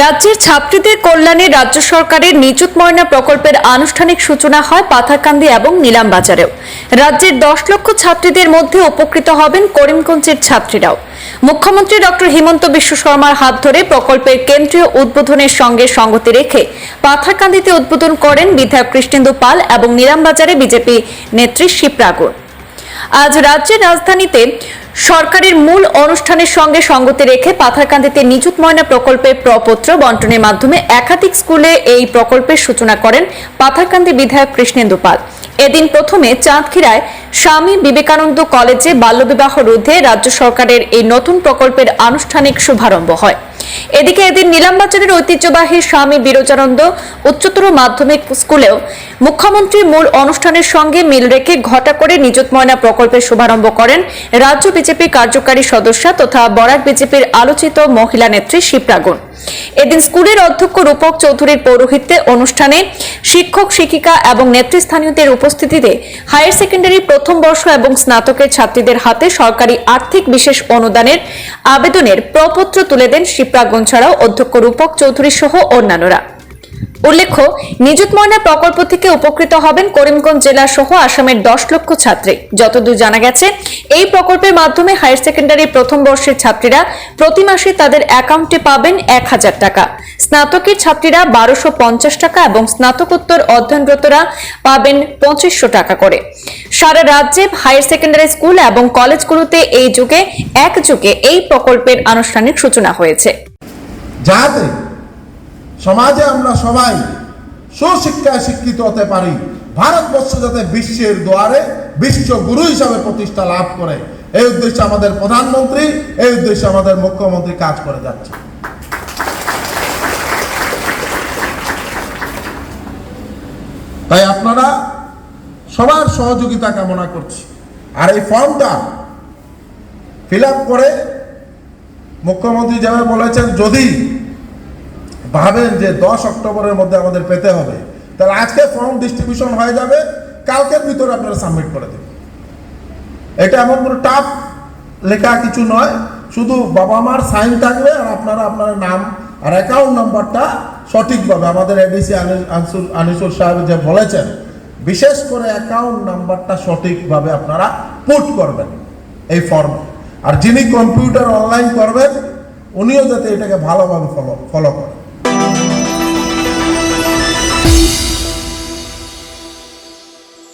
রাজ্যের ছাত্রীদের কল্যাণে রাজ্য সরকারের নিযুত ময়না প্রকল্পের আনুষ্ঠানিক সূচনা হয় পাথারকান্দি এবং নিলামবাজারেও রাজ্যের দশ লক্ষ ছাত্রীদের মধ্যে উপকৃত হবেন করিমগঞ্জের ছাত্রীরাও। মুখ্যমন্ত্রী ডক্টর হিমন্ত বিশ্ব শর্মার হাত ধরে প্রকল্পের কেন্দ্রীয় উদ্বোধনের সঙ্গে সঙ্গতি রেখে পাথারকান্দিতে উদ্বোধন করেন বিধায়ক কৃষ্ণেন্দু পাল এবং নিলামবাজারে বিজেপি নেত্রী শিপ্রাগুর আজ রাজ্যের রাজধানীতে সরকারের মূল অনুষ্ঠানের সঙ্গে সঙ্গতি রেখে পাথারকান্দিতে নিযুত ময়না প্রকল্পের প্রপত্র বন্টনের মাধ্যমে একাধিক স্কুলে এই প্রকল্পের সূচনা করেন পাথারকান্দি বিধায়ক কৃষ্ণেন্দু পাল। এদিন প্রথমে চাঁদখিরায় স্বামী বিবেকানন্দ কলেজে বাল্যবিবাহ রোধে রাজ্য সরকারের এই নতুন প্রকল্পের আনুষ্ঠানিক শুভারম্ভ হয়। এদিকে এদিন নিলামবাজারের ঐতিহ্যবাহী স্বামী বিরোচানন্দ উচ্চতর মাধ্যমিক স্কুলেও মুখ্যমন্ত্রীর মূল অনুষ্ঠানের সঙ্গে মিল রেখে ঘটা করে নিযুত ময়না প্রকল্পের শুভারম্ভ করেন রাজ্য বিজেপি কার্যকারী সদস্য তথা বরাক বিজেপির আলোচিত মহিলা নেত্রী শিপ্রাগুন এদিন স্কুলের অধ্যক্ষ রূপক চৌধুরীর পৌরোহিত্যে অনুষ্ঠানে শিক্ষক, শিক্ষিকা এবং নেতৃস্থানীয়দের উপস্থিতিতে হায়ার সেকেন্ডারি প্রথম বর্ষ এবং স্নাতকের ছাত্রীদের হাতে সরকারি আর্থিক বিশেষ অনুদানের আবেদনের প্রপত্র তুলে দেন শিপ্রাগঞ্জ ছাড়াও অধ্যক্ষ রূপক চৌধুরী সহ অন্যান্যরা। উল্লেখ্য, নিযুত ময়না প্রকল্প থেকে উপকৃত হবেন করিমগঞ্জ জেলা সহ আসামের দশ লক্ষ ছাত্রী। যতদূর জানা গেছে, এই প্রকল্পের মাধ্যমে হায়ার সেকেন্ডারি প্রথম বর্ষের ছাত্রীরা প্রতি মাসে তাদের অ্যাকাউন্টে পাবেন এক হাজার টাকা। স্নাতকের ছাত্রীরা বারোশো পঞ্চাশ টাকা এবং স্নাতকোত্তর অধ্যয়নরতরা পাবেন পঁচিশশো টাকা করে। সারা রাজ্যে হায়ার সেকেন্ডারি স্কুল এবং কলেজগুলোতে এই যুগে, এক যুগে এই প্রকল্পের আনুষ্ঠানিক সূচনা হয়েছে। সমাজে আমরা সবাই সুশিক্ষায় শিক্ষিত হতে পারি। ভারতবর্ষ যাতে বিশ্বের দ্বারে বিশ্ব গুরু হিসাবে প্রতিষ্ঠা লাভ করে, এই উদ্দেশ্যে আমাদের প্রধানমন্ত্রী, এই উদ্দেশ্যে আমাদের মুখ্যমন্ত্রী কাজ করে যাচ্ছে। তাই আপনারা সবার সহযোগিতা কামনা করছি। আর এই ফর্মটা ফিল করে মুখ্যমন্ত্রী যেভাবে বলেছেন, যদি ভাবেন যে দশ অক্টোবরের মধ্যে আমাদের পেতে হবে, তাহলে আজকে ফর্ম ডিস্ট্রিবিউশন হয়ে যাবে, কালকের ভিতরে আপনারা সাবমিট করে দেবেন। এটা এমন কোনো টাফ লেখা কিছু নয়, শুধু বাবা মার সাইন থাকবে আর আপনারা আপনার নাম আর অ্যাকাউন্ট নাম্বারটা সঠিকভাবে আমাদের এডিসি আনিসুল আনিসুল সাহেব যে বলেছেন, বিশেষ করে অ্যাকাউন্ট নাম্বারটা সঠিকভাবে আপনারা পুট করবেন এই ফর্মে আর যিনি কম্পিউটার অনলাইন করবেন, উনিও যাতে এটাকে ভালোভাবে ফলো ফলো করেন।